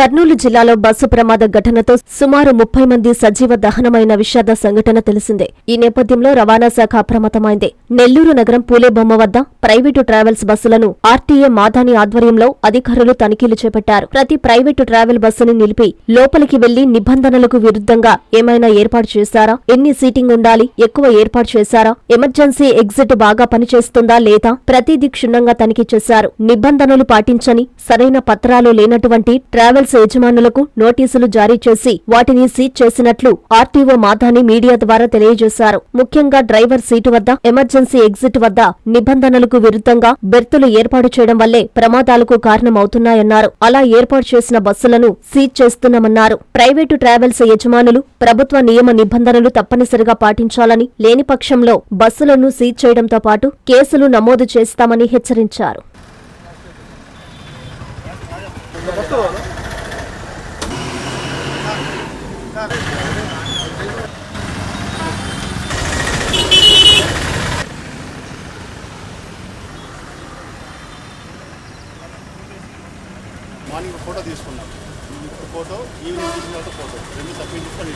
కర్నూలు జిల్లాలో బస్సు ప్రమాద ఘటనతో సుమారు ముప్పై మంది సజీవ దహనమైన విషాద సంఘటన తెలిసిందే. ఈ నేపథ్యంలో రవాణా శాఖ అప్రమత్తమైంది. నెల్లూరు నగరం పూలేబొమ్మ వద్ద ప్రైవేటు ట్రావెల్స్ బస్సులను ఆర్టీఏ మాదాని ఆధ్వర్యంలో అధికారులు తనిఖీలు చేపట్టారు. ప్రతి ప్రైవేటు ట్రావెల్ బస్సుని నిలిపి లోపలికి వెళ్ళి నిబంధనలకు విరుద్ధంగా ఏమైనా ఏర్పాటు చేశారా? ఎన్ని సీటింగ్ ఉండాలి? ఎక్కువ ఏర్పాటు చేశారా? ఎమర్జెన్సీ ఎగ్జిట్ బాగా పనిచేస్తుందా లేదా? ప్రతిదీ క్షుణ్ణంగా తనిఖీ చేశారు. నిబంధనలు పాటించని సరైన పత్రాలు లేనటువంటి ట్రావెల్స్ యజమానులకు నోటీసులు జారీ చేసి వాటిని సీజ్ చేసినట్లు ఆర్టీఓ మాధాని మీడియా ద్వారా తెలియజేశారు. ముఖ్యంగా డ్రైవర్ సీటు వద్ద ఎమర్జెన్సీ ఎగ్జిట్ వద్ద నిబంధనలకు విరుద్ధంగా బెర్తులు ఏర్పాటు చేయడం వల్లే ప్రమాదాలకు కారణమవుతున్నాయన్నారు. అలా ఏర్పాటు చేసిన బస్సులను సీజ్ చేస్తున్నామన్నారు. ప్రైవేటు ట్రావెల్స్ యజమానులు ప్రభుత్వ నియమ నిబంధనలు తప్పనిసరిగా పాటించాలని లేని పక్షంలో బస్సులను సీజ్ చేయడంతో పాటు కేసులు నమోదు చేస్తామని హెచ్చరించారు. మార్నింగ్ ఫోటో తీసుకున్నాం. ఫోటో ఈవినింగ్ తీసిన తర్వాత ఫోటో రెండు సబ్మిట్ చేసుకొని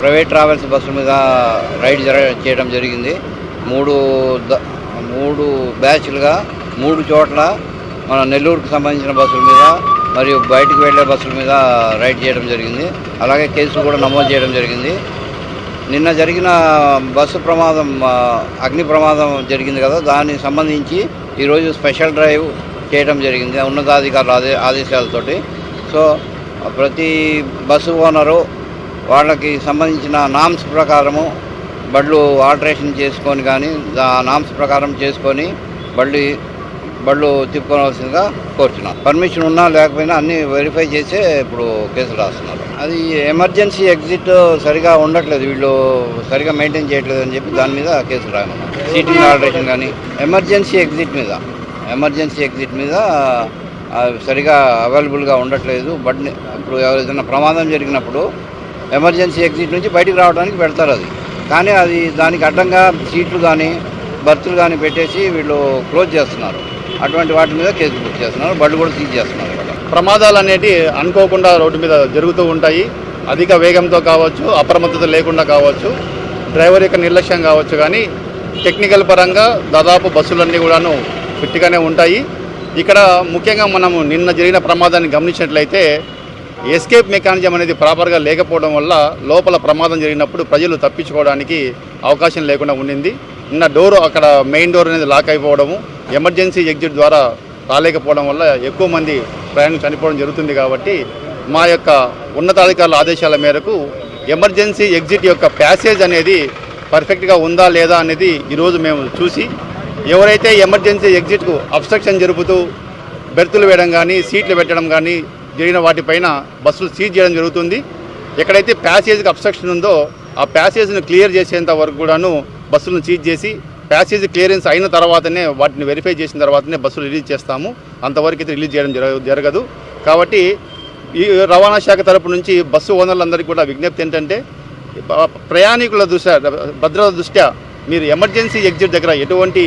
ప్రైవేట్ ట్రావెల్స్ బస్సు మీద రైడ్ జర చేయడం జరిగింది. మూడు మూడు బ్యాచ్లుగా మూడు చోట్ల మన నెల్లూరుకు సంబంధించిన బస్సుల మీద మరియు బయటికి వెళ్ళే బస్సుల మీద రైడ్ చేయడం జరిగింది. అలాగే కేసులు కూడా నమోదు చేయడం జరిగింది. నిన్న జరిగిన బస్సు ప్రమాదం అగ్ని ప్రమాదం జరిగింది కదా దానికి సంబంధించి ఈరోజు స్పెషల్ డ్రైవ్ చేయడం జరిగింది ఉన్నతాధికారుల ఆదే ఆదేశాలతోటి. సో ప్రతి బస్సు ఓనరు వాళ్ళకి సంబంధించిన నామ్స్ ప్రకారము బళ్ళు ఆల్టరేషన్ చేసుకొని కానీ ఆ నామ్స్ ప్రకారం చేసుకొని బళ్ళు బళ్ళు తిప్పుకోవాల్సిందిగా కోరుచున్నాం. పర్మిషన్ ఉన్నా లేకపోయినా అన్నీ వెరిఫై చేసే ఇప్పుడు కేసులు రాస్తున్నారు. అది ఎమర్జెన్సీ ఎగ్జిట్ సరిగా ఉండట్లేదు. వీళ్ళు సరిగా మెయింటైన్ చేయట్లేదు అని చెప్పి దాని మీద కేసులు రాయమన్నారు సీటింగ్ ఆల్టరేషన్ కానీ ఎమర్జెన్సీ ఎగ్జిట్ మీద ఎమర్జెన్సీ ఎగ్జిట్ మీద సరిగా అవైలబుల్గా ఉండట్లేదు. బట్ ఇప్పుడు ఏదైనా ప్రమాదం జరిగినప్పుడు ఎమర్జెన్సీ ఎగ్జిట్ నుంచి బయటికి రావడానికి పెడతారు అది. కానీ అది దానికి అడ్డంగా సీట్లు కానీ బర్తులు కానీ పెట్టేసి వీళ్ళు క్లోజ్ చేస్తున్నారు. అటువంటి వాటి మీద కేసు బుక్ చేస్తున్నారు. బళ్ళు కూడా సీజ్ చేస్తున్నారు ప్రమాదాలు అనేటివి అనుకోకుండా రోడ్డు మీద జరుగుతూ ఉంటాయి. అధిక వేగంతో కావచ్చు అప్రమత్తత లేకుండా కావచ్చు డ్రైవర్ యొక్క నిర్లక్ష్యం కావచ్చు కానీ టెక్నికల్ పరంగా దాదాపు బస్సులన్నీ కూడాను ఫిట్గానే ఉంటాయి. ఇక్కడ ముఖ్యంగా మనము నిన్న జరిగిన ప్రమాదాన్ని గమనించినట్లయితే ఎస్కేప్ మెకానిజం అనేది ప్రాపర్గా లేకపోవడం వల్ల లోపల ప్రమాదం జరిగినప్పుడు ప్రజలు తప్పించుకోవడానికి అవకాశం లేకుండా ఉండింది. నిన్న డోర్ అక్కడ మెయిన్ డోర్ అనేది లాక్ అయిపోవడము ఎమర్జెన్సీ ఎగ్జిట్ ద్వారా రాలేకపోవడం వల్ల ఎక్కువ మంది ప్రయాణం చనిపోవడం జరుగుతుంది కాబట్టి మా యొక్క ఉన్నతాధికారుల ఆదేశాల మేరకు ఎమర్జెన్సీ ఎగ్జిట్ యొక్క ప్యాసేజ్ అనేది పర్ఫెక్ట్గా ఉందా లేదా అనేది ఈరోజు మేము చూసి ఎవరైతే ఎమర్జెన్సీ ఎగ్జిట్కు అబ్స్ట్రక్షన్ జరుపుతూ బెర్తులు వేయడం కానీ సీట్లు పెట్టడం కానీ జరిగిన వాటిపైన బస్సులు సీజ్ చేయడం జరుగుతుంది. ఎక్కడైతే ప్యాసేజ్కి అబ్స్ట్రక్షన్ ఉందో ఆ ప్యాసేజ్ను క్లియర్ చేసేంత వరకు కూడాను బస్సులను సీజ్ చేసి ప్యాసేజ్ క్లియరెన్స్ అయిన తర్వాతనే వాటిని వెరిఫై చేసిన తర్వాతనే బస్సులు రిలీజ్ చేస్తాము. అంతవరకు అయితే రిలీజ్ చేయడం జరగదు. కాబట్టి ఈ రవాణా శాఖ తరపు నుంచి బస్సు ఓనర్లందరికీ కూడా విజ్ఞప్తి ఏంటంటే ప్రయాణికుల దృష్ట్యా భద్రత దృష్ట్యా మీరు ఎమర్జెన్సీ ఎగ్జిట్ దగ్గర ఎటువంటి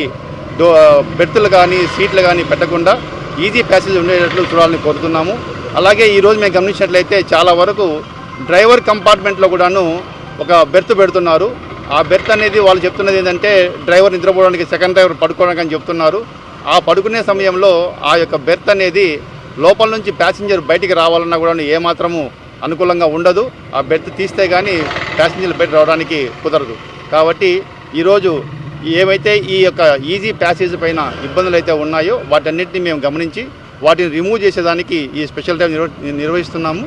డో బెర్తులు కానీ సీట్లు కానీ పెట్టకుండా ఈజీ ప్యాసేజ్ ఉండేటట్లు చూడాలని కోరుతున్నాము. అలాగే ఈరోజు మేము గమనించినట్లయితే చాలా వరకు డ్రైవర్ కంపార్ట్మెంట్లో కూడాను ఒక బెర్త్ పెడుతున్నారు. ఆ బెర్త్ అనేది వాళ్ళు చెప్తున్నది ఏంటంటే డ్రైవర్ నిద్రపోవడానికి సెకండ్ డ్రైవర్ పడుకోవడానికి అని చెప్తున్నారు. ఆ పడుకునే సమయంలో ఆ యొక్క బెర్త్ అనేది లోపల నుంచి ప్యాసింజర్ బయటికి రావాలన్నా కూడా ఏమాత్రము అనుకూలంగా ఉండదు. ఆ బెర్త్ తీస్తే కానీ ప్యాసింజర్లు బయట రావడానికి కుదరదు. కాబట్టి ఈరోజు ఏవైతే ఈ యొక్క ఈజీ ప్యాసేజ్ పైన ఇబ్బందులు అయితే ఉన్నాయో వాటన్నిటిని మేము గమనించి వాటిని రిమూవ్ చేసేదానికి ఈ స్పెషల్ టైం నిర్వహిస్తున్నాము.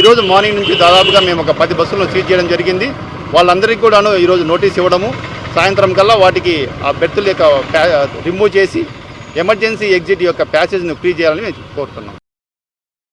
ఈరోజు మార్నింగ్ నుంచి దాదాపుగా మేము ఒక పది బస్సులను సీజ్ చేయడం జరిగింది. వాళ్ళందరికీ కూడాను ఈరోజు నోటీస్ ఇవ్వడము. సాయంత్రం కల్లా వాటికి ఆ బెర్తుల యొక్క రిమూవ్ చేసి ఎమర్జెన్సీ ఎగ్జిట్ యొక్క ప్యాసేజ్ను ఫ్రీ చేయాలని మేము కోరుతున్నాం.